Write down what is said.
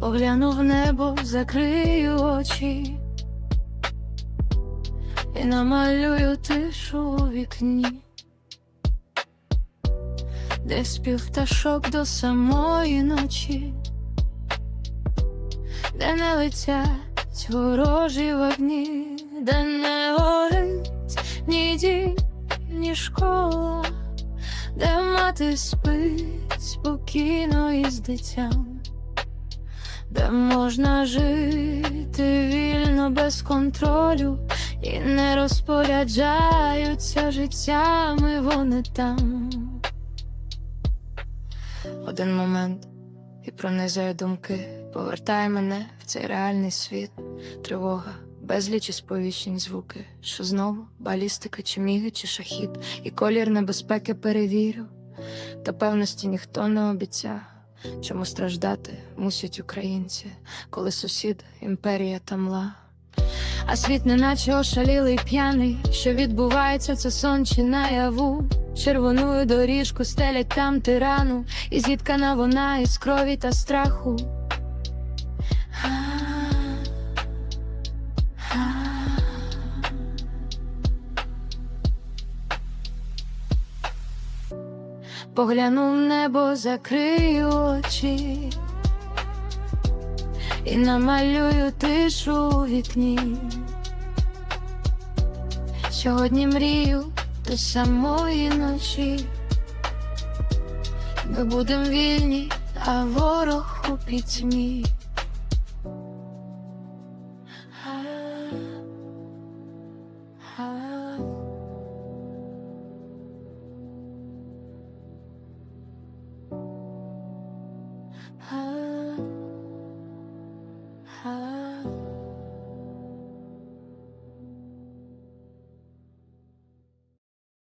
Погляну в небо, закрию очі. І намалюю тишу у вікні, де спів пташок до самої ночі, де не летять ворожі вогні, де не горить ні дім, ні школа, де мати спить спокійно із дитям де можна жити вільно без контролю і не розпоряджаються життями вони там. Один момент і пронизує думки, повертає мене в цей реальний світ, тривога, безліч сповіщень звуки, що знову? Балістика, чи міги, чи шахід, і колір небезпеки перевірю, та певності ніхто не обіцяв. Чому страждати мусять українці, коли сусід імперія тамла? А світ неначе ошалілий п'яний, що відбувається, це сон чи наяву. Червоною доріжку стелять там тирану, і зіткана вона із крові та страху. Погляну в небо, закрию очі і намалюю тишу у вікні. Сьогодні мрію до самої ночі. Ми будем вільні, а ворог у пітьмі.